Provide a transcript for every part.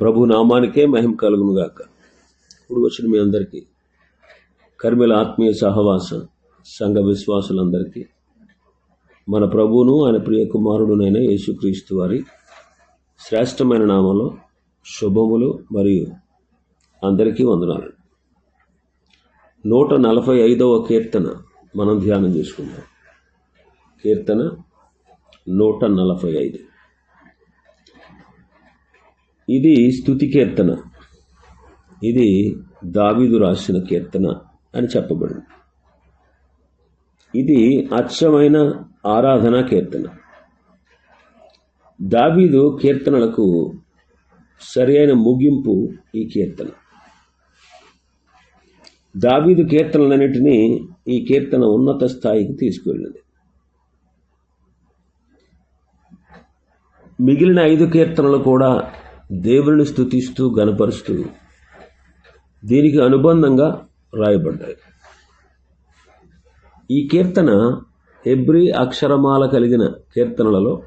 ప్రభు నామానికే మహిమ కలుగును గాక ఇప్పుడు వచ్చిన మీ అందరికీ కర్మిల ఆత్మీయ సహవాస సంఘ విశ్వాసులందరికీ మన ప్రభువును ఆయన ప్రియ కుమారుడునైన యేసుక్రీస్తు వారి శ్రేష్టమైన నామంలో శుభములు మరియు అందరికీ వందనాలు. నూట నలభై ఐదవ కీర్తన మనం ధ్యానం చేసుకుందాం. కీర్తన నూట నలభై ఐదు. ఇది స్థుతి కీర్తన. ఇది దావిదు రాసిన కీర్తన అని చెప్పబడింది. ఇది అచ్చమైన ఆరాధనా కీర్తన. దావీదు కీర్తనలకు సరైన ముగింపు ఈ కీర్తన. దావీదు కీర్తనలన్నిటినీ ఈ కీర్తన ఉన్నత స్థాయికి తీసుకువెళ్ళింది. మిగిలిన ఐదు కీర్తనలు కూడా దేవుని స్థుతిస్తూ గనపరుస్తూ దీనికి అనుబంధంగా రాయబడ్డాయి. ఈ కీర్తన ఎబ్రి అక్షరమాల కలిగిన కీర్తనలలో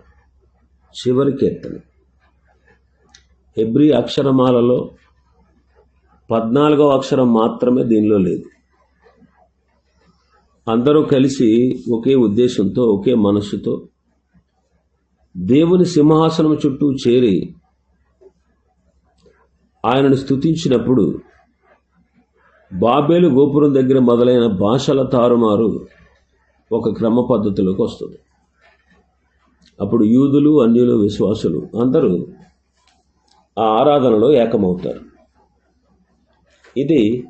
చివరి కీర్తన. ఎబ్రి అక్షరమాలలో పద్నాలుగవ అక్షరం మాత్రమే దీనిలో లేదు. అందరూ కలిసి ఒకే ఉద్దేశంతో ఒకే మనస్సుతో దేవుని సింహాసనం చుట్టూ చేరి ఆయనను స్తుతించినప్పుడు బాబేలు గోపురం దగ్గర మొదలైన భాషల తారుమారు ఒక క్రమ పద్ధతిలోకి వస్తుంది. అప్పుడు యూదులు అన్యులు విశ్వాసులు అందరూ ఆ ఆరాధనలో ఏకమవుతారు. ఇది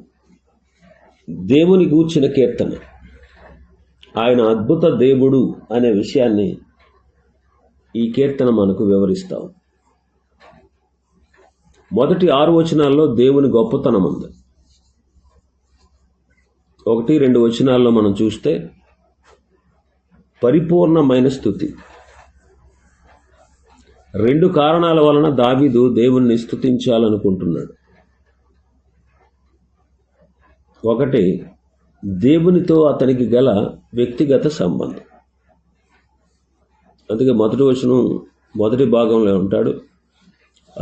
దేవుని గూర్చిన కీర్తన. ఆయన అద్భుత దేవుడు అనే విషయాన్ని ఈ కీర్తన మనకు వివరిస్తాం మొదటి ఆరు వచనాల్లో దేవుని గొప్పతనం ఉంది. ఒకటి రెండు వచనాల్లో మనం చూస్తే పరిపూర్ణమైన స్థుతి. రెండు కారణాల వలన దావీదు దేవుణ్ణి స్థుతించాలనుకుంటున్నాడు. ఒకటి దేవునితో అతనికి గల వ్యక్తిగత సంబంధం. అందుకే మొదటి వచనం మొదటి భాగంలో ఉంటాడు.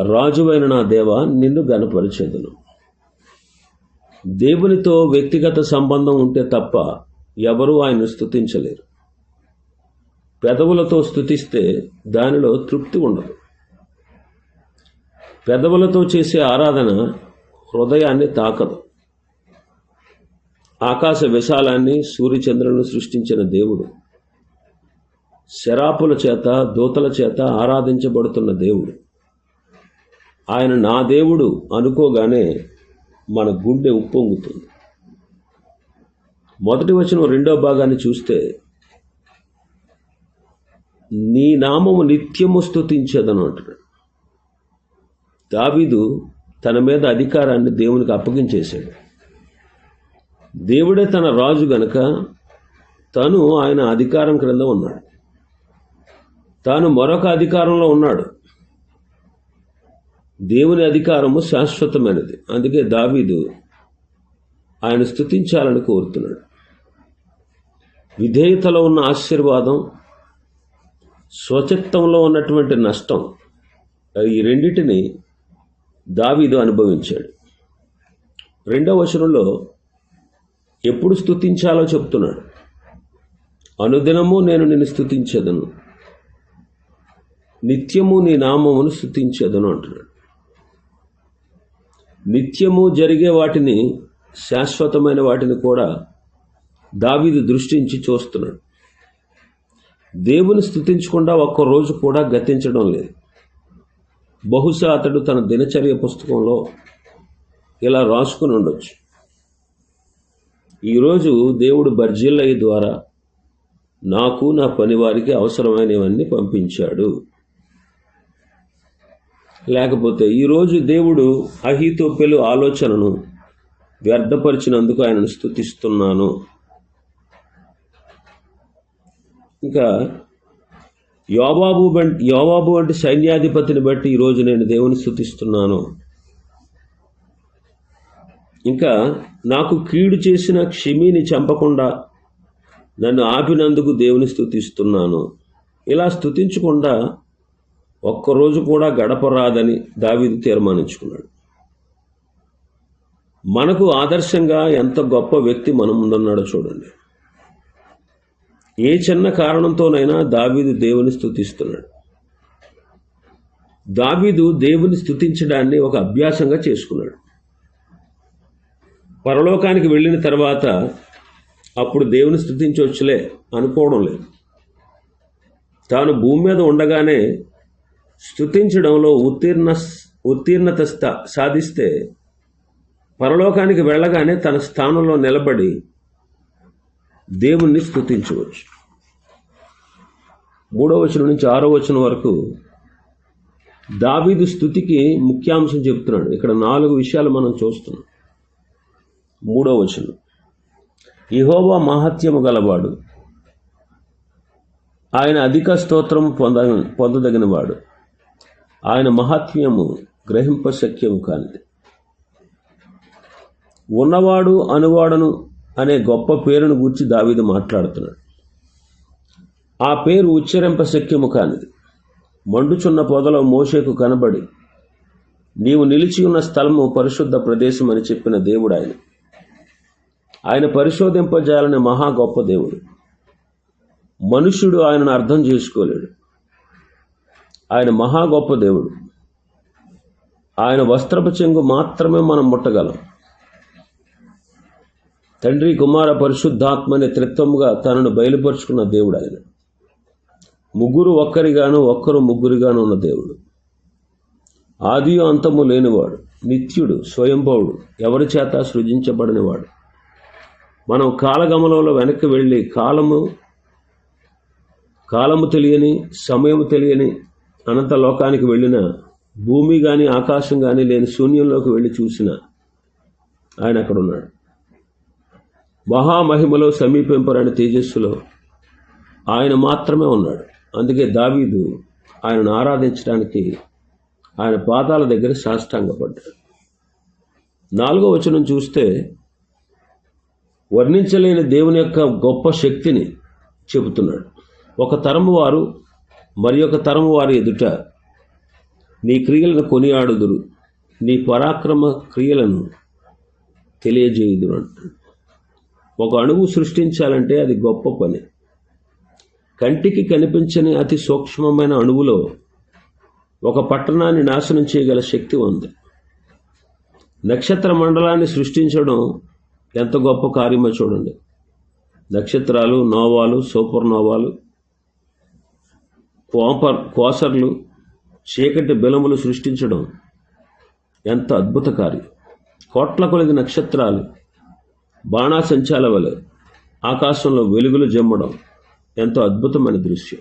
రాజువైన నా దేవ నిన్ను గనపరిచేదను దేవునితో వ్యక్తిగత సంబంధం ఉంటే తప్ప ఎవరూ ఆయన్ను స్థుతించలేరు పెదవులతో స్థుతిస్తే దానిలో తృప్తి ఉండదు. పెదవులతో చేసే ఆరాధన హృదయాన్ని తాకదు. ఆకాశ విశాలాన్ని సూర్యచంద్రులను సృష్టించిన దేవుడు శరాపుల చేత దూతల చేత ఆరాధించబడుతున్న దేవుడు. ఆయన నా దేవుడు అనుకోగానే మన గుండె ఉప్పొంగుతుంది. మొదటి వచనం రెండో భాగాన్ని చూస్తే నీ నామము నిత్యము స్థుతించేదని అంటున్నాడు. దావీదు తన మీద అధికారాన్ని దేవునికి అప్పగించేశాడు. దేవుడే తన రాజు గనక తను ఆయన అధికారం క్రింద ఉన్నాడు. తాను మరొక అధికారంలో ఉన్నాడు. దేవుని అధికారము శాశ్వతమైనది. అందుకే దావీదు ఆయన స్థుతించాలని కోరుతున్నాడు. విధేయతలో ఉన్న ఆశీర్వాదం స్వచిత్తంలో ఉన్నటువంటి నష్టం ఈ రెండింటిని దావీదు అనుభవించాడు. రెండవ వచనంలో ఎప్పుడు స్థుతించాలో చెప్తున్నాడు. అనుదినము నేను నిన్ను స్థుతించదను నిత్యము నీ నామమును స్థుతించదను అంటున్నాడు. నిత్యము జరిగే వాటిని శాశ్వతమైన వాటిని కూడా దావీదు దృష్టించి చూస్తున్నాడు. దేవుని స్థుతించకుండా ఒక్క రోజు కూడా గతించడం లేదు. బహుశా అతడు తన దినచర్య పుస్తకంలో ఇలా రాసుకుని ఉండొచ్చు. ఈరోజు దేవుడు బర్జిల్లయ్య ద్వారా నాకు నా పనివారికి అవసరమైనవన్నీ పంపించాడు. లేకపోతే ఈరోజు దేవుడు అహితోపెలు ఆలోచనను వ్యర్థపరిచినందుకు ఆయనను స్థుతిస్తున్నాను ఇంకా యోబాబు వంటి యోబాబు వంటి సైన్యాధిపతిని బట్టి ఈరోజు నేను దేవుని స్థుతిస్తున్నాను ఇంకా నాకు కీడు చేసిన క్షమిని చంపకుండా నన్ను ఆపినందుకు దేవుని స్థుతిస్తున్నాను ఇలా స్థుతించకుండా ఒక్కరోజు కూడా గడపరాదని దావీదు తీర్మానించుకున్నాడు. మనకు ఆదర్శంగా ఎంత గొప్ప వ్యక్తి మనం ముందున్నాడో చూడండి. ఏ చిన్న కారణంతోనైనా దావీదు దేవుని స్థుతిస్తున్నాడు. దావీదు దేవుని స్థుతించడాన్ని ఒక అభ్యాసంగా చేసుకున్నాడు. పరలోకానికి వెళ్ళిన తర్వాత అప్పుడు దేవుని స్థుతించవచ్చులే అనుకోవడం లేదు. తాను భూమి మీద ఉండగానే స్థుతించడంలో ఉత్తీర్ణ ఉత్తీర్ణత స్థా సాధిస్తే పరలోకానికి వెళ్ళగానే తన స్థానంలో నిలబడి దేవుణ్ణి స్థుతించవచ్చు మూడో వచనం నుంచి ఆరో వచనం వరకు దావీదు స్థుతికి ముఖ్యాంశం చెప్తున్నాడు. ఇక్కడ నాలుగు విషయాలు మనం చూస్తున్నాం. మూడో వచనం. ఇహోవా మహత్యము గలవాడు. ఆయన అధిక స్తోత్రం పొంద పొందదగినవాడు. ఆయన మహాత్మ్యము గ్రహింపశక్యము కానిది. ఉన్నవాడు అనువాడను అనే గొప్ప పేరును గూర్చి దావీదు మాట్లాడుతున్నాడు. ఆ పేరు ఉచ్చరింపశక్యము కానిది. మండుచున్న పొదలో మోషేకు కనబడి నీవు నిలిచి ఉన్న స్థలము పరిశుద్ధ ప్రదేశం అని చెప్పిన దేవుడు ఆయన. ఆయన పరిశోధింపజేయాలని మహా గొప్ప దేవుడు. మనుష్యుడు ఆయనను అర్థం చేసుకోలేడు. ఆయన మహా గొప్ప దేవుడు. ఆయన వస్త్రపు చెంగు మాత్రమే మనం ముట్టగలం. తండ్రి కుమార పరిశుద్ధాత్మని త్రిత్వముగా తనను బయలుపరుచుకున్న దేవుడు ఆయన. ముగ్గురు ఒక్కరిగాను ఒక్కరు ముగ్గురిగాను ఉన్న దేవుడు. ఆది అంతము లేనివాడు నిత్యుడు స్వయంభవుడు ఎవరి చేత సృజించబడినవాడు. మనం కాలగమనంలో వెనక్కి వెళ్ళి కాలము కాలము తెలియని సమయము తెలియని అనంత లోకానికి వెళ్ళిన భూమి కానీ ఆకాశం కానీ లేని శూన్యంలోకి వెళ్ళి చూసిన ఆయన అక్కడ ఉన్నాడు మహామహిమలో సమీపింపరాని తేజస్సులో ఆయన మాత్రమే ఉన్నాడు. అందుకే దావీదు ఆయనను ఆరాధించడానికి ఆయన పాదాల దగ్గర సాష్టాంగపడ్డాడు. నాలుగో వచనం చూస్తే వర్ణించలేని దేవుని యొక్క గొప్ప శక్తిని చెబుతున్నాడు. ఒక తరం వారు మరి ఒక తరము వారి ఎదుట నీ క్రియలను కొనియాడుదురు. నీ పరాక్రమ క్రియలను తెలియజేయుదురు అంటాడు ఒక అణువు సృష్టించాలంటే అది గొప్ప పని. కంటికి కనిపించని అతి సూక్ష్మమైన అణువులో ఒక పట్టణాన్ని నాశనం చేయగల శక్తి ఉంది. నక్షత్ర మండలాన్ని సృష్టించడం ఎంత గొప్ప కార్యమో చూడండి. నక్షత్రాలు నోవాలు సూపర్ నోవాలు కోపర్ కోసర్లు చీకటి బిలములు సృష్టించడం ఎంత అద్భుత కార్యం. కోట్ల కొలిది నక్షత్రాలు బాణాసంచాల వలె ఆకాశంలో వెలుగులు జమ్మడం ఎంతో అద్భుతమైన దృశ్యం.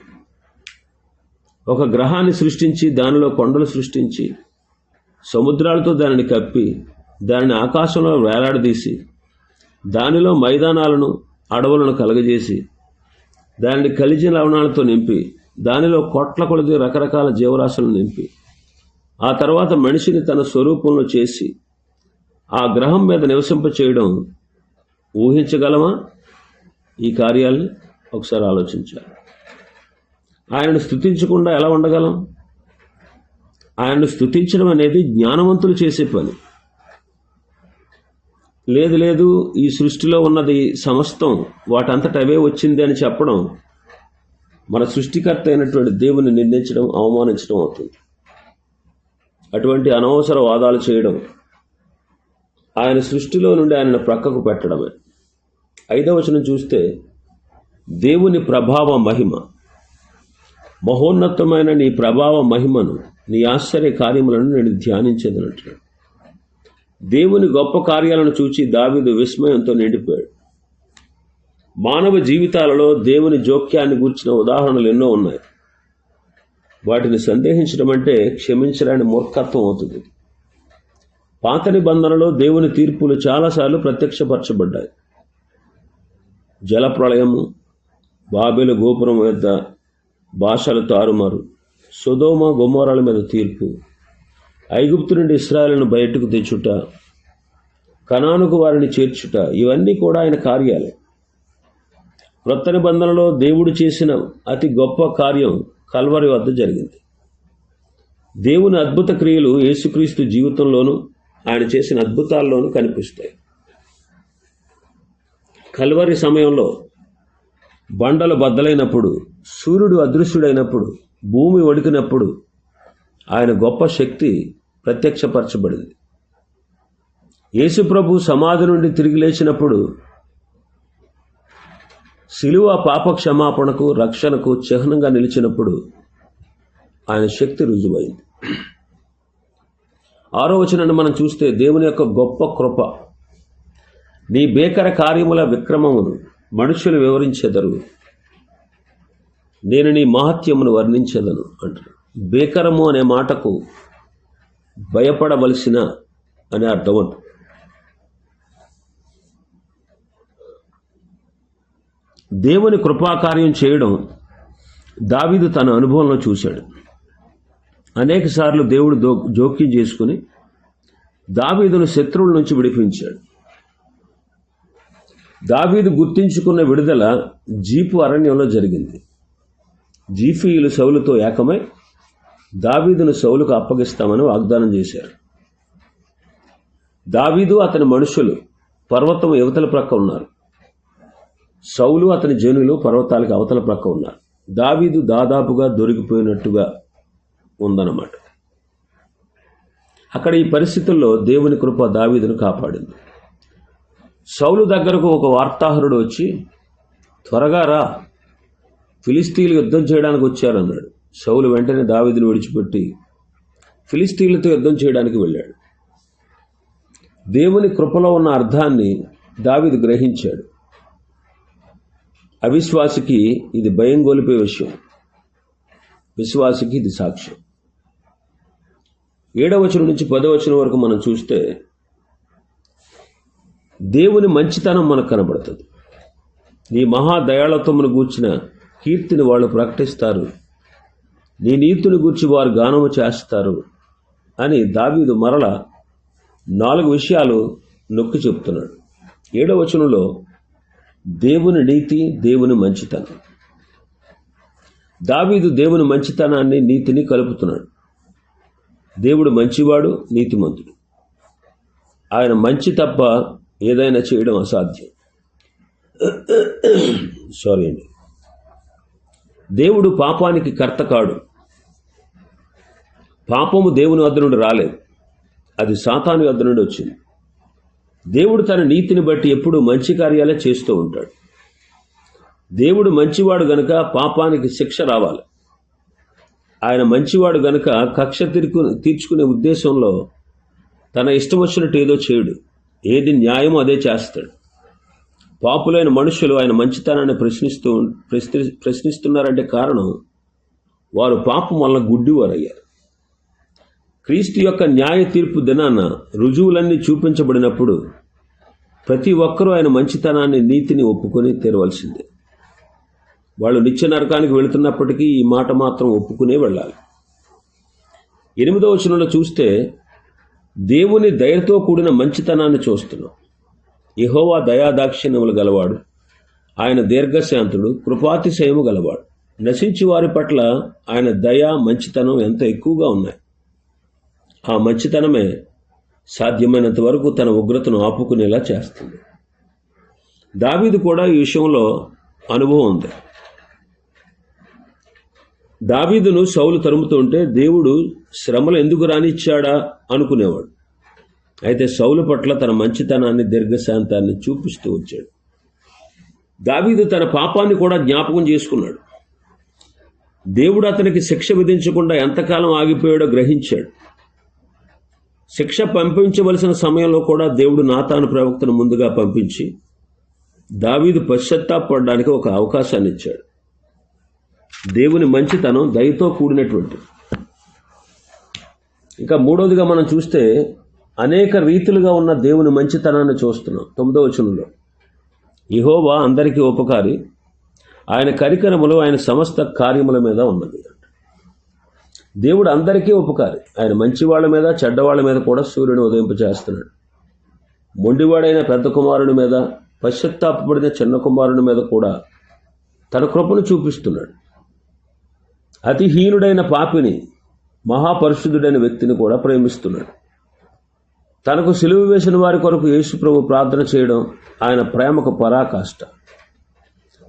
ఒక గ్రహాన్ని సృష్టించి దానిలో కొండలు సృష్టించి సముద్రాలతో దానిని కప్పి దానిని ఆకాశంలో వేలాడదీసి దానిలో మైదానాలను అడవులను కలగజేసి దానిని కలిజి లవణాలతో నింపి దానిలో కోట్ల కొలది రకరకాల జీవరాశులను నింపి ఆ తర్వాత మనిషిని తన స్వరూపంలో చేసి ఆ గ్రహం మీద నివసింప చేయడం ఊహించగలమా? ఈ కార్యాలను ఒకసారి ఆలోచించాలి. ఆయనను స్థుతించకుండా ఎలా ఉండగలం? ఆయనను స్థుతించడం అనేది జ్ఞానవంతులు చేసే పని. లేదు లేదు ఈ సృష్టిలో ఉన్నది సమస్తం వాటంతట అవే వచ్చింది అని చెప్పడం మన సృష్టికర్త అయినటువంటి దేవుని నిందించడం అవమానించడం అవుతుంది. అటువంటి అనవసర వాదాలు చేయడం ఆయన సృష్టిలో నుండి ఆయనను ప్రక్కకు పెట్టడమే. ఐదవ వచనం చూస్తే దేవుని ప్రభావ మహిమ. మహోన్నతమైన నీ ప్రభావ మహిమను నీ ఆశ్చర్య కార్యములను నేను ధ్యానించేదనట్టు దేవుని గొప్ప కార్యాలను చూచి దావిదు విస్మయంతో నిండిపోయాడు. మానవ జీవితాలలో దేవుని జోక్యాన్ని గూర్చిన ఉదాహరణలు ఎన్నో ఉన్నాయి. వాటిని సందేహించడం అంటే క్షమించడానికి మూర్ఖత్వం అవుతుంది. పాత నిబంధనలో దేవుని తీర్పులు చాలాసార్లు ప్రత్యక్షపరచబడ్డాయి. జలప్రళయము బాబెల గోపురం వద్ద భాషలు తారుమారు సుధోమ గుమ్మరాల మీద తీర్పు ఐగుప్తు నుండి ఇస్రాయలను బయటకు తెచ్చుట కనానుకు వారిని చేర్చుట ఇవన్నీ కూడా ఆయన కార్యాలే క్రొత్త నిబంధనలో దేవుడు చేసిన అతి గొప్ప కార్యం కల్వరి వద్ద జరిగింది. దేవుని అద్భుత క్రియలు యేసుక్రీస్తు జీవితంలోనూ ఆయన చేసిన అద్భుతాల్లోనూ కనిపిస్తాయి. కల్వరి సమయంలో బండలు బద్దలైనప్పుడు సూర్యుడు అదృశ్యుడైనప్పుడు భూమి వణికినప్పుడు ఆయన గొప్ప శక్తి ప్రత్యక్షపరచబడింది. యేసుప్రభు సమాధి నుండి తిరిగి లేచినప్పుడు శిలువ పాప క్షమాపణకు రక్షణకు చిహ్నంగా నిలిచినప్పుడు ఆయన శక్తి రుజువైంది. ఆరో వచనాన్ని మనం చూస్తే దేవుని యొక్క గొప్ప కృప. నీ బేకర కార్యముల విక్రమమును మనుషులు వివరించెదరు. నేను నీ మహత్యమును వర్ణించదను అంటారు బేకరము అనే మాటకు భయపడవలసిన అనే అర్థం అంటు దేవుని కృపాకార్యం చేయడం దావీదు తన అనుభవంలో చూశాడు. అనేక సార్లు దేవుడు దో జోక్యం చేసుకుని దావీదును శత్రువుల నుంచి విడిపించాడు. దావీదు గుర్తించుకున్న విడుదల జీపు అరణ్యంలో జరిగింది. జీఫీయులు సౌలుతో ఏకమై దావీదును సౌలుకు అప్పగిస్తామని వాగ్దానం చేశారు. దావీదు అతని మనుషులు పర్వతం యువతల ప్రక్క ఉన్నారు. సౌలు అతని జనులు పర్వతాలకు అవతల ప్రక్క ఉన్నారు దావీదు దాదాపుగా దొరికిపోయినట్టుగా ఉందన్నమాట. అక్కడ ఈ పరిస్థితుల్లో దేవుని కృప దావీదును కాపాడింది. సౌలు దగ్గరకు ఒక వార్తాహరుడు వచ్చి త్వరగా రా ఫిలిస్తీన్లు యుద్ధం చేయడానికి వచ్చారన్నాడు సౌలు వెంటనే దావీదును విడిచిపెట్టి ఫిలిస్తీన్లతో యుద్ధం చేయడానికి వెళ్ళాడు. దేవుని కృపలో ఉన్న అర్థాన్ని దావీదు గ్రహించాడు. అవిశ్వాసికి ఇది భయం గొలిపే విషయం. విశ్వాసికి ఇది సాక్ష్యం. ఏడవచనం నుంచి పదవచనం వరకు మనం చూస్తే దేవుని మంచితనం మనకు కనబడుతుంది. నీ మహాదయాళత్వమును గూర్చిన కీర్తిని వాళ్ళు ప్రకటిస్తారు. నీ నీతిని గూర్చి వారు గానము చేస్తారు అని దావీదు మరల నాలుగు విషయాలు నొక్కి చెప్తున్నాడు. ఏడవచనంలో దేవుని నీతి దేవుని మంచితనం. దావీదు దేవుని మంచితనాన్ని నీతిని కలుపుతున్నాడు. దేవుడు మంచివాడు నీతిమంతుడు. ఆయన మంచి తప్ప ఏదైనా చేయడం అసాధ్యం. సారీ అండి. దేవుడు పాపానికి కర్త కాడు. పాపము దేవుని వద్ద నుండి రాలేదు. అది సాతాను వద్ద నుండి వచ్చింది. దేవుడు తన నీతిని బట్టి ఎప్పుడూ మంచి కార్యాలే చేస్తూ ఉంటాడు. దేవుడు మంచివాడు గనక పాపానికి శిక్ష రావాలి. ఆయన మంచివాడు గనక కక్ష తీర్చు తీర్చుకునే ఉద్దేశంలో తన ఇష్టం వచ్చినట్టు ఏదో చేయడు. ఏది న్యాయమో అదే చేస్తాడు. పాపులైన మనుషులు ఆయన మంచితనాన్ని ప్రశ్నిస్తూ ప్రశ్ని ప్రశ్నిస్తున్నారంటే కారణం వారు పాపం వల్ల గుడ్డివారయ్యారు. క్రీస్తు యొక్క న్యాయ తీర్పు దినాన రుజువులన్నీ చూపించబడినప్పుడు ప్రతి ఒక్కరూ ఆయన మంచితనాన్ని నీతిని ఒప్పుకొని తీరవలసిందే. వాళ్ళు నిత్య నరకానికి వెళుతున్నప్పటికీ ఈ మాట మాత్రం ఒప్పుకునే వెళ్ళాలి. ఎనిమిదవ వచనంలో చూస్తే దేవుని దయతో కూడిన మంచితనాన్ని చూస్తున్నాం. యహోవా దయాదాక్షిణ్యములు గలవాడు ఆయన దీర్ఘశాంతుడు కృపాతిశయము గలవాడు. నశించి వారి పట్ల ఆయన దయ మంచితనం ఎంత ఎక్కువగా ఉన్నాయి. ఆ మంచితనమే సాధ్యమైనంత వరకు తన ఉగ్రతను ఆపుకునేలా చేస్తుంది. దావీదు కూడా ఈ విషయంలో అనుభవం ఉంది. దావీదును సౌలు తరుముతుంటే దేవుడు శ్రమలు ఎందుకు రానిచ్చాడా అనుకునేవాడు. అయితే సౌలు పట్ల తన మంచితనాన్ని దీర్ఘశాంతాన్ని చూపిస్తూ వచ్చాడు. దావీదు తన పాపాన్ని కూడా జ్ఞాపకం చేసుకున్నాడు. దేవుడు అతనికి శిక్ష విధించకుండా ఎంతకాలం ఆగిపోయాడో గ్రహించాడు. శిక్ష పంపించవలసిన సమయంలో కూడా దేవుడు నాతాను ప్రవక్తను ముందుగా పంపించి దావీదు పశ్చత్తాపడడానికి ఒక అవకాశాన్ని ఇచ్చాడు. దేవుని మంచితనం దయతో కూడినటువంటి. ఇంకా మూడవదిగా మనం చూస్తే అనేక రీతులుగా ఉన్న దేవుని మంచితనాన్ని చూస్తున్నాం. తొమ్మిదో వచనంలో ఇహోవా అందరికీ ఉపకారి. ఆయన కరికరములు ఆయన సమస్త కార్యముల మీద ఉన్నది. దేవుడు అందరికీ ఉపకారి ఆయన మంచివాళ్ళ మీద చెడ్డవాళ్ళ మీద కూడా సూర్యుని ఉదయింపు చేస్తున్నాడు మొండివాడైన పెద్ద కుమారుని మీద పశ్చత్తాపడిన చిన్న కుమారుని మీద కూడా తన కృపను చూపిస్తున్నాడు. అతిహీనుడైన పాపిని మహాపరిశుద్ధుడైన వ్యక్తిని కూడా ప్రేమిస్తున్నాడు. తనకు సిలువ వేసిన వారి కొరకు యేసు ప్రభు ప్రార్థన చేయడం ఆయన ప్రేమకు పరాకాష్ట.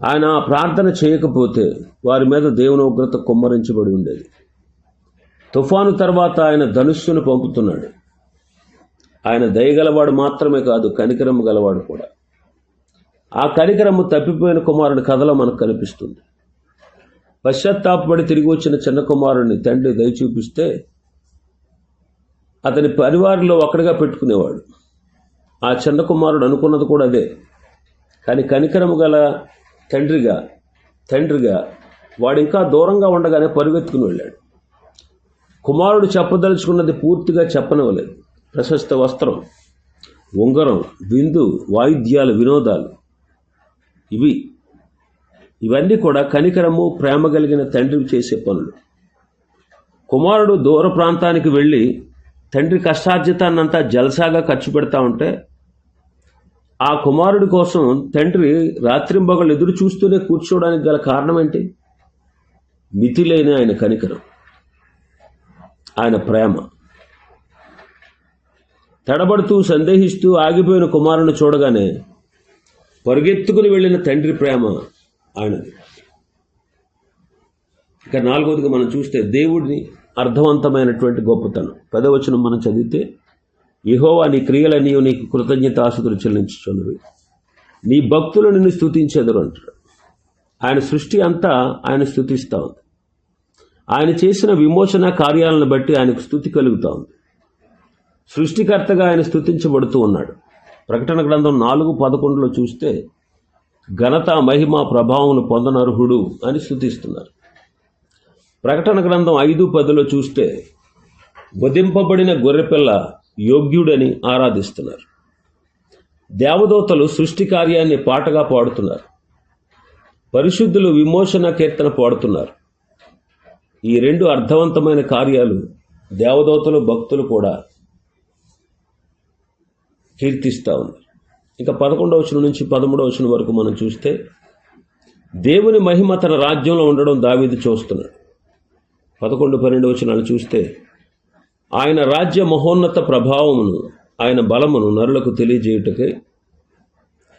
ఆయన ఆ ప్రార్థన చేయకపోతే వారి మీద దేవుని ఉగ్రత కుమ్మరించబడి ఉండేది. తుఫాను తర్వాత ఆయన ధనుస్సును పంపుతున్నాడు ఆయన దయగలవాడు మాత్రమే కాదు కనికరము గలవాడు కూడా. ఆ కనికరము తప్పిపోయిన కుమారుడి కథలో మనకు కనిపిస్తుంది. పశ్చాత్తాపడి తిరిగి వచ్చిన చిన్న కుమారుడిని తండ్రి దయ చూపిస్తే అతని పరివారంలో ఒక్కడిగా పెట్టుకునేవాడు. ఆ చిన్న కుమారుడు అనుకున్నది కూడా అదే. కానీ కనికరము గల తండ్రిగా తండ్రిగా వాడు ఇంకా దూరంగా ఉండగానే పరుగెత్తుకుని వెళ్ళాడు. కుమారుడు చెప్పదలుచుకున్నది పూర్తిగా చెప్పనివ్వలేదు. ప్రశస్త వస్త్రం ఉంగరం విందు వాయిద్యాలు వినోదాలు. ఇవి ఇవన్నీ కూడా కనికరము ప్రేమ కలిగిన తండ్రి చేసే పనులు. కుమారుడు దూర ప్రాంతానికి వెళ్ళి తండ్రి కష్టార్జితాన్నంతా జల్సాగా ఖర్చు పెడతా ఉంటే ఆ కుమారుడి కోసం తండ్రి రాత్రింబగళ్ళు ఎదురు చూస్తూనే కూర్చోవడానికి గల కారణం ఏంటి? మితిలేని ఆయన కనికరం. ఆయన ప్రేమ. తడబడుతూ సందేహిస్తూ ఆగిపోయిన కుమారుని చూడగానే పరుగెత్తుకుని వెళ్ళిన తండ్రి ప్రేమ ఆయనది. ఇక నాలుగవదిగా మనం చూస్తే దేవుడిని అర్థవంతమైనటువంటి గొప్పతనం. పెదవచనం మనం చదివితే యెహోవా నీ క్రియలన్నీ నీకు కృతజ్ఞతాసుతులు చెల్లించుచున్నవి. నీ భక్తులు నిన్ను స్తుతించెదరు అంటాడు. ఆయన సృష్టి అంతా ఆయన స్థుతిస్తూ ఉంది. ఆయన చేసిన విమోచన కార్యాలను బట్టి ఆయనకు స్థుతి కలుగుతూ ఉంది సృష్టికర్తగా ఆయన స్థుతించబడుతూ ఉన్నాడు. ప్రకటన గ్రంథం నాలుగు పదకొండులో చూస్తే ఘనత మహిమ ప్రభావం పొందనర్హుడు అని స్థుతిస్తున్నారు. ప్రకటన గ్రంథం ఐదు పదిలో చూస్తే వధింపబడిన గొర్రెపిల్ల యోగ్యుడని ఆరాధిస్తున్నారు. దేవదూతలు సృష్టి కార్యాన్ని పాటగా పాడుతున్నారు. పరిశుద్ధులు విమోచన కీర్తన పాడుతున్నారు. ఈ రెండు అర్థవంతమైన కార్యాలు దేవదూతలు భక్తులు కూడా కీర్తిస్తూ ఉన్నారు. ఇక పదకొండవ వచనం నుంచి పదమూడవ వచనం వరకు మనం చూస్తే దేవుని మహిమ తన రాజ్యంలో ఉండడం దావీదు చూస్తున్నాడు. పదకొండు పన్నెండు వచనాలు చూస్తే ఆయన రాజ్య మహోన్నత ప్రభావమును ఆయన బలమును నరులకు తెలియజేయుటకై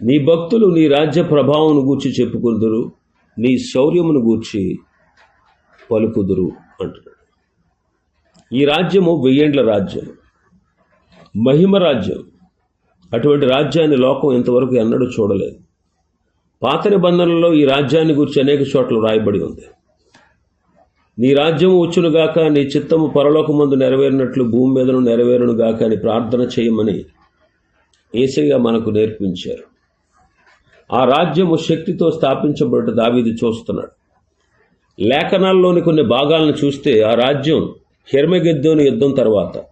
నీ భక్తులు నీ రాజ్య ప్రభావమును గూర్చి చెప్పుకుందురు నీ శౌర్యమును గూర్చి పలుకుదురు అంటున్నాడు. ఈ రాజ్యము వెయ్యేండ్ల రాజ్యం మహిమ రాజ్యం. అటువంటి రాజ్యాన్ని లోకం ఇంతవరకు ఎన్నడూ చూడలేదు. పాత నిబంధనలలో ఈ రాజ్యాన్ని గురించి అనేక చోట్ల రాయబడి ఉంది. నీ రాజ్యము వచ్చునుగాక నీ చిత్తము పరలోకమందు నెరవేరినట్లు భూమి మీదను నెరవేరునుగాక అని ప్రార్థన చేయమని ఏసయ్య మనకు నేర్పించారు. ఆ రాజ్యము శక్తితో స్థాపించబడ్డ దావీది చూస్తున్నాడు. లేఖనాల్లోని కొన్ని భాగాలను చూస్తే ఆ రాజ్యం హిర్మగెద్దోని యుద్ధం తర్వాత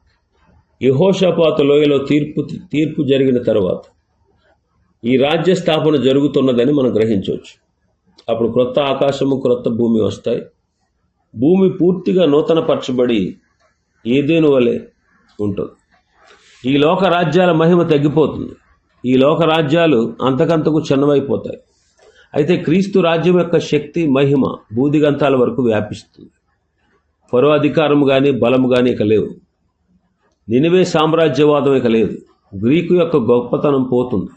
యహోషపాత లోయలో తీర్పు తీర్పు జరిగిన తర్వాత. ఈ రాజ్య స్థాపన జరుగుతున్నదని మనం గ్రహించవచ్చు. అప్పుడు క్రొత్త ఆకాశము క్రొత్త భూమి వస్తాయి. భూమి పూర్తిగా నూతనపరచబడి ఏదేను వలె ఉంటుంది. ఈ లోక రాజ్యాల మహిమ తగ్గిపోతుంది. ఈ లోక రాజ్యాలు అంతకంతకు చిన్నవైపోతాయి అయితే క్రీస్తు రాజ్యం యొక్క శక్తి మహిమ బూదిగంతాల వరకు వ్యాపిస్తుంది. పరో అధికారం కానీ బలము కానీ ఇక లేవు. నినివే సామ్రాజ్యవాదం ఇక లేదు. గ్రీకు యొక్క గొప్పతనం పోతుంది.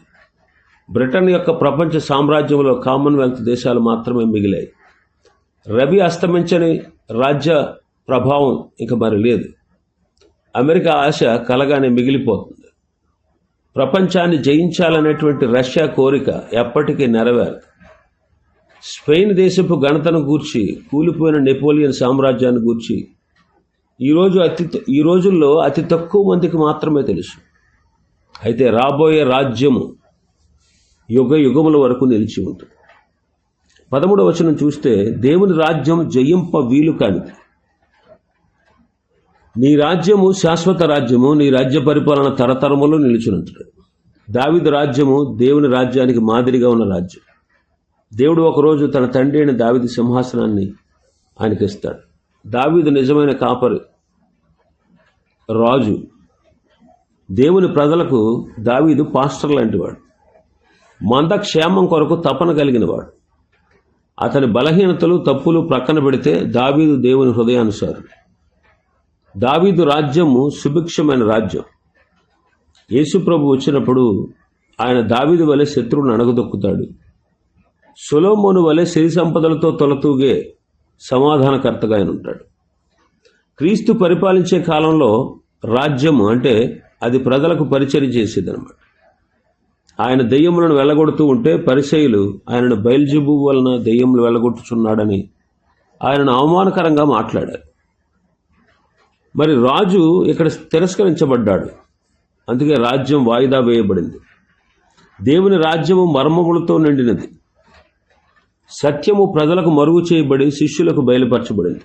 బ్రిటన్ యొక్క ప్రపంచ సామ్రాజ్యంలో కామన్వెల్త్ దేశాలు మాత్రమే మిగిలాయి. రవి అస్తమించని రాజ్య ప్రభావం ఇక మరి లేదు. అమెరికా ఆశ కలగానే మిగిలిపోతుంది. ప్రపంచాన్ని జయించాలనేటువంటి రష్యా కోరిక ఎప్పటికీ నెరవేరదు. స్పెయిన్ దేశపు ఘనతను గూర్చి కూలిపోయిన నెపోలియన్ సామ్రాజ్యాన్ని గూర్చి ఈరోజు అతి ఈ రోజుల్లో అతి తక్కువ మందికి మాత్రమే తెలుసు. అయితే రాబోయే రాజ్యము యుగ యుగముల వరకు నిలిచి ఉంటుంది పదమూడవ వచనం చూస్తే దేవుని రాజ్యం జయింప వీలు కానిది. నీ రాజ్యము శాశ్వత రాజ్యము నీ రాజ్య పరిపాలన తరతరములో నిలిచినట్టు. దావిద రాజ్యము దేవుని రాజ్యానికి మాదిరిగా ఉన్న రాజ్యం. దేవుడు ఒకరోజు తన తండ్రి అయిన దావిది సింహాసనాన్ని ఆయనకి ఇస్తాడు. దావీదు నిజమైన కాపరి రాజు. దేవుని ప్రజలకు దావీదు పాస్టర్ లాంటివాడు మంద క్షేమం కొరకు తపన కలిగినవాడు అతని బలహీనతలు తప్పులు ప్రక్కన పెడితే దావీదు దేవుని హృదయానుసారుడు. దావీదు రాజ్యము సుభిక్షమైన రాజ్యం. యేసుప్రభు వచ్చినప్పుడు ఆయన దావీదు వలె శత్రువుని అణగదొక్కుతాడు. సులోమోను వలె సిరి సంపదలతో తొలతూగే సమాధానకర్తగా ఆయన ఉంటాడు క్రీస్తు పరిపాలించే కాలంలో రాజ్యము అంటే అది ప్రజలకు పరిచయం చేసేదన్నమాట. ఆయన దెయ్యములను వెళ్ళగొడుతూ ఉంటే పరిచయులు ఆయనను బయల్జుబు వలన దెయ్యములు వెళ్ళగొట్టుచున్నాడని ఆయనను అవమానకరంగా మాట్లాడారు. మరి రాజు ఇక్కడ తిరస్కరించబడ్డాడు. అందుకే రాజ్యం వాయిదా వేయబడింది. దేవుని రాజ్యము మర్మములతో నిండినది. సత్యము ప్రజలకు మరుగు చేయబడి శిష్యులకు బయలుపరచబడింది.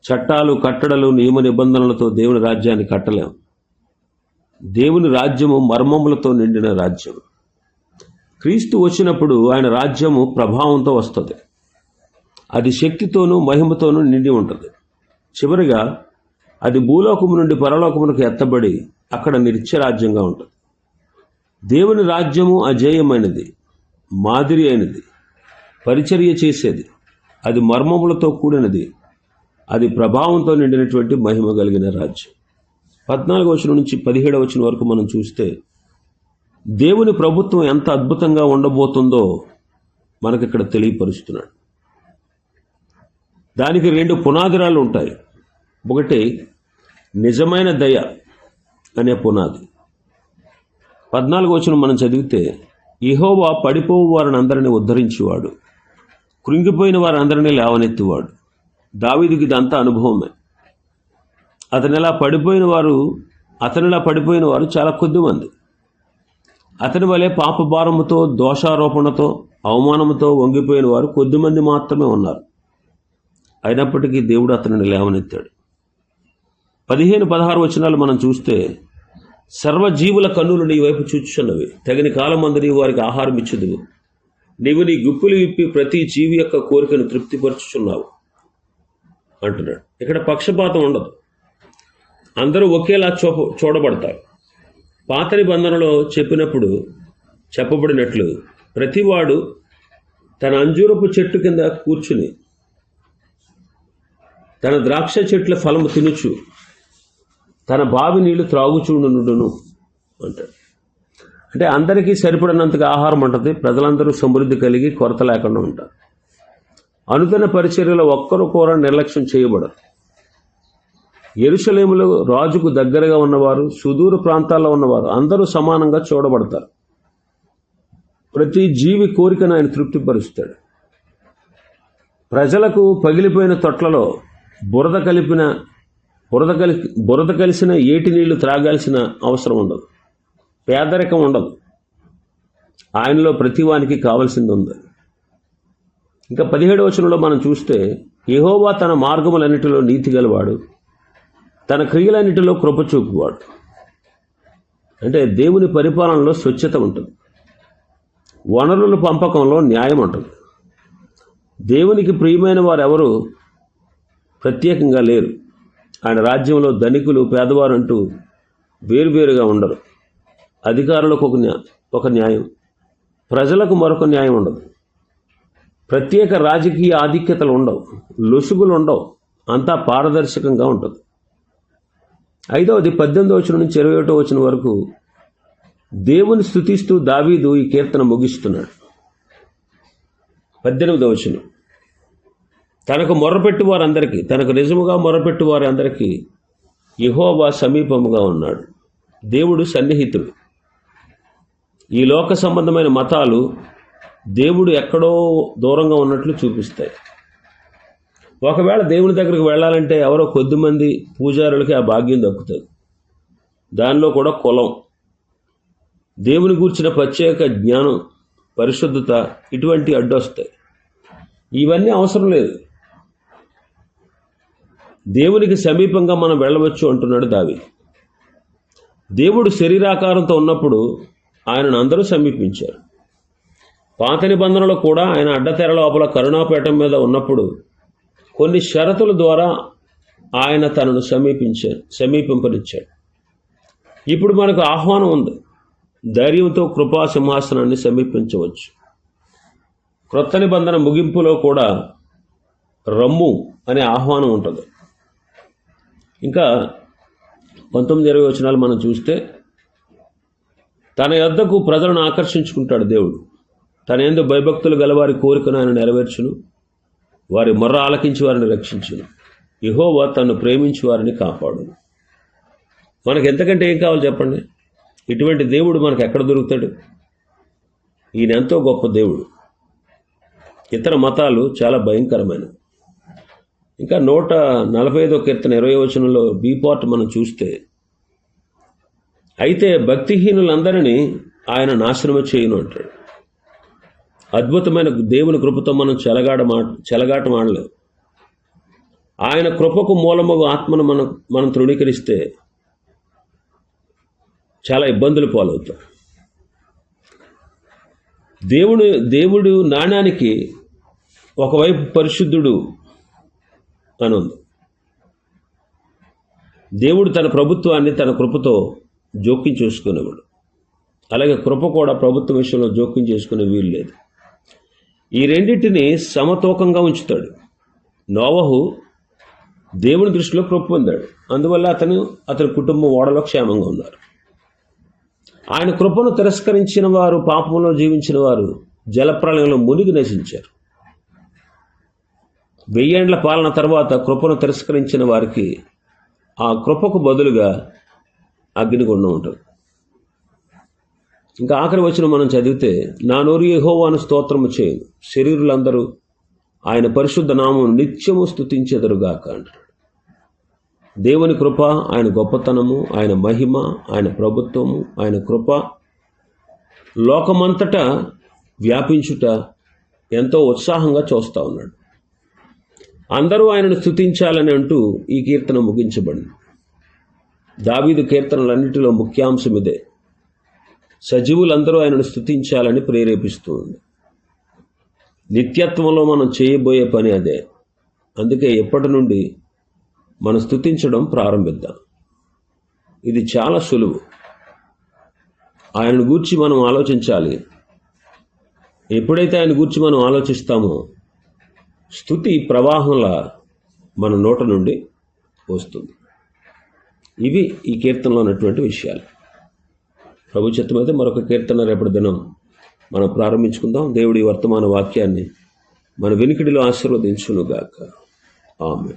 చట్టాలు కట్టడలు నియమ నిబంధనలతో దేవుని రాజ్యాన్ని కట్టలేము. దేవుని రాజ్యము మర్మములతో నిండిన రాజ్యం. క్రీస్తు వచ్చినప్పుడు ఆయన రాజ్యము ప్రభావంతో వస్తుంది. అది శక్తితోనూ మహిమతోనూ నిండి ఉంటుంది. చివరిగా అది భూలోకము నుండి పరలోకమునకు ఎత్తబడి అక్కడ నిత్యరాజ్యంగా ఉంటుంది. దేవుని రాజ్యము అజేయమైనది మాదిరి అయినది. పరిచర్య చేసేది. అది మర్మములతో కూడినది. అది ప్రభావంతో నిండినటువంటి మహిమ కలిగిన రాజ్యం. పద్నాలుగు వచనం నుంచి పదిహేడవ వచనం వరకు మనం చూస్తే దేవుని ప్రభుత్వం ఎంత అద్భుతంగా ఉండబోతుందో మనకి ఇక్కడ తెలియపరుస్తున్నాడు. దానికి రెండు పునాదిరాలు ఉంటాయి. ఒకటి నిజమైన దయ అనే పునాది. పద్నాలుగు వచనం మనం చదివితే ఇహోవా పడిపోవు వారిని అందరినీ ఉద్ధరించేవాడు. కృంగిపోయిన వారందరినీ లేవనెత్తివాడు. దావీదుకి ఇదంతా అనుభవమే. అతనిలా పడిపోయిన వారు అతనిలా పడిపోయిన వారు చాలా కొద్దిమంది. అతని వలె పాపభారముతో దోషారోపణతో అవమానముతో వంగిపోయిన వారు కొద్దిమంది మాత్రమే ఉన్నారు. అయినప్పటికీ దేవుడు అతనిని లేవనెత్తాడు. పదిహేను పదహారు వచనాలు మనం చూస్తే సర్వజీవుల కన్నులు నీ వైపు చూచున్నవి తగిన కాలం అందరి వారికి ఆహారం ఇచ్చుదువు నీవు నీ గుప్పులు విప్పి ప్రతి జీవి యొక్క కోరికను తృప్తిపరచుచున్నావు అంటున్నాడు. ఇక్కడ పక్షపాతం ఉండదు. అందరూ ఒకేలా చూప చూడబడతారు. పాత నిబంధనలో చెప్పినప్పుడు చెప్పబడినట్లు ప్రతివాడు తన అంజూరపు చెట్టు కింద కూర్చుని తన ద్రాక్ష చెట్ల ఫలము తినుచు తన బావి నీళ్ళు త్రాగుచూడునుడును అంటాడు. అంటే అందరికీ సరిపడినంతగా ఆహారం ఉంటుంది ప్రజలందరూ సమృద్ధి కలిగి కొరత లేకుండా ఉంటారు. అనుదిన పరిచర్యలో ఒక్కరు కూడా నిర్లక్ష్యం చేయబడరు. ఎరుసలేములో రాజుకు దగ్గరగా ఉన్నవారు సుదూర ప్రాంతాల్లో ఉన్నవారు అందరూ సమానంగా చూడబడతారు. ప్రతి జీవి కోరికను ఆయన తృప్తిపరుస్తాడు. ప్రజలకు పగిలిపోయిన తొట్లలో బురద కలిపిన బురద కలి బురద కలిసిన ఏటి నీళ్ళు త్రాగాల్సిన అవసరం ఉండదు. పేదరికం ఉండదు. ఆయనలో ప్రతివానికి కావలసింది ఉంది. ఇంకా పదిహేడు వచనంలో మనం చూస్తే యహోవా తన మార్గములన్నిటిలో నీతి గలవాడు తన క్రియలన్నిటిలో కృప చూపువాడు. అంటే దేవుని పరిపాలనలో స్వచ్ఛత ఉంటుంది. వనరుల పంపకంలో న్యాయం ఉంటుంది. దేవునికి ప్రియమైన వారు ఎవరు ప్రత్యేకంగా లేరు. ఆయన రాజ్యంలో ధనికులు పేదవారు అంటూ వేరువేరుగా ఉండరు. అధికారులకు ఒక ఒక న్యాయం. ప్రజలకు మరొక న్యాయం ఉండదు. ప్రత్యేక రాజకీయ ఆధిక్యతలు ఉండవు. లొసుగులు ఉండవు. అంతా పారదర్శకంగా ఉంటుంది. ఐదవది పద్దెనిమిదో వచనం నుంచి ఇరవై ఒకటో వచనం వరకు దేవుని స్థుతిస్తూ దావీదు ఈ కీర్తన ముగిస్తున్నాడు. పద్దెనిమిది వచనం. తనకు మొరపెట్టు వారందరికీ తనకు నిజముగా మొరపెట్టు వారందరికీ యెహోవా సమీపముగా ఉన్నాడు. దేవుడు సన్నిహితుడు. ఈ లోక సంబంధమైన మతాలు దేవుడు ఎక్కడో దూరంగా ఉన్నట్లు చూపిస్తాయి. ఒకవేళ దేవుని దగ్గరికి వెళ్ళాలంటే ఎవరో కొద్దిమంది పూజారులకి ఆ భాగ్యం దక్కుతుంది. దానిలో కూడా కులం. దేవుని గూర్చిన ప్రత్యేక జ్ఞానం పరిశుద్ధత ఇటువంటి అడ్డొస్తాయి. ఇవన్నీ అవసరం లేదు. దేవునికి సమీపంగా మనం వెళ్ళవచ్చు అంటున్నాడు దావి దేవుడు శరీరాకారంతో ఉన్నప్పుడు ఆయనను అందరూ సమీపించారు. పాత నిబంధనలో కూడా ఆయన అడ్డతెర లోపల కరుణాపీఠం మీద ఉన్నప్పుడు కొన్ని షరతుల ద్వారా ఆయన తనను సమీపించారు సమీపింపనిచ్చాడు. ఇప్పుడు మనకు ఆహ్వానం ఉంది. ధైర్యంతో కృపా సింహాసనాన్ని సమీపించవచ్చు. క్రొత్త నిబంధన ముగింపులో కూడా రమ్ము అనే ఆహ్వానం ఉంటుంది. ఇంకా పంతొమ్మిది ఇరవై వచనాలు మనం చూస్తే తన యొద్దకు ప్రజలను ఆకర్షించుకుంటాడు దేవుడు. తన ఎందు భయభక్తులు గలవారి కోరికను ఆయన నెరవేర్చును. వారి మొర్ర ఆలకించి వారిని రక్షించును. ఇహోవా తను ప్రేమించి వారిని కాపాడును. మనకు ఎంతకంటే ఏం కావాలి చెప్పండి? ఇటువంటి దేవుడు మనకు ఎక్కడ దొరుకుతాడు? ఈయన ఎంతో గొప్ప దేవుడు. ఇతర మతాలు చాలా భయంకరమైనవి. ఇంకా నూట నలభై ఐదో కీర్తన ఇరవై వచనంలో బీ పార్ట్ మనం చూస్తే అయితే భక్తిహీనులందరినీ ఆయన నాశనము చేయను అంటాడు. అద్భుతమైన దేవుని కృపతో మనం చెలగాడ చెలగాటం ఆడలేం ఆయన కృపకు మూలమగు ఆత్మను మనం మనం తృణీకరిస్తే చాలా ఇబ్బందులు పాలవుతాం. దేవుడు దేవుడు నాణ్యానికి ఒకవైపు పరిశుద్ధుడు అని ఉంది. దేవుడు తన ప్రభుత్వాన్ని తన కృపతో జోక్యం చేసుకునేవాడు. అలాగే కృప కూడా ప్రభుత్వ విషయంలో జోక్యం చేసుకునే వీలు లేదు. ఈ రెండింటిని సమతూకంగా ఉంచుతాడు. నోవహు దేవుని దృష్టిలో కృప పొందాడు. అందువల్ల అతను అతని కుటుంబం ఓడలో క్షేమంగా ఉన్నారు. ఆయన కృపను తిరస్కరించిన వారు పాపంలో జీవించిన వారు జలప్రలయంలో మునిగి నశించారు. వెయ్యేండ్ల పాలన తర్వాత కృపను తిరస్కరించిన వారికి ఆ కృపకు బదులుగా అగ్నిగుండం ఉంటుంది ఇంకా ఆఖరి వచ్చిన మనం చదివితే నా నోరు యహోవాను స్తోత్రము చేయను శరీరులందరూ ఆయన పరిశుద్ధ నామం నిత్యము స్థుతించెదరుగాక అంటాడు. దేవుని కృప ఆయన గొప్పతనము ఆయన మహిమ ఆయన ప్రభుత్వము ఆయన కృప లోకమంతటా వ్యాపించుట ఎంతో ఉత్సాహంగా చూస్తూ ఉన్నాడు. అందరూ ఆయనను స్థుతించాలని అంటూ ఈ కీర్తన ముగించబడింది. దావీదు కీర్తనలన్నిటిలో ముఖ్యాంశం ఇదే. సజీవులందరూ ఆయనను స్థుతించాలని ప్రేరేపిస్తుంది నిత్యత్వంలో మనం చేయబోయే పని అదే. అందుకే ఎప్పటి నుండి మనం స్థుతించడం ప్రారంభిద్దాం. ఇది చాలా సులువు. ఆయనను గూర్చి మనం ఆలోచించాలి. ఎప్పుడైతే ఆయన గూర్చి మనం ఆలోచిస్తామో స్థుతి ప్రవాహంలా మన నోట నుండి వస్తుంది. ఇవి ఈ కీర్తనలో ఉన్నటువంటి విషయాలు. ప్రభు చిత్తమైతే మరొక కీర్తన రేపటి దినం మనం ప్రారంభించుకుందాం. దేవుడి వర్తమాన వాక్యాన్ని మన వెనుకడిలో ఆశీర్వదించునుగాక. ఆమె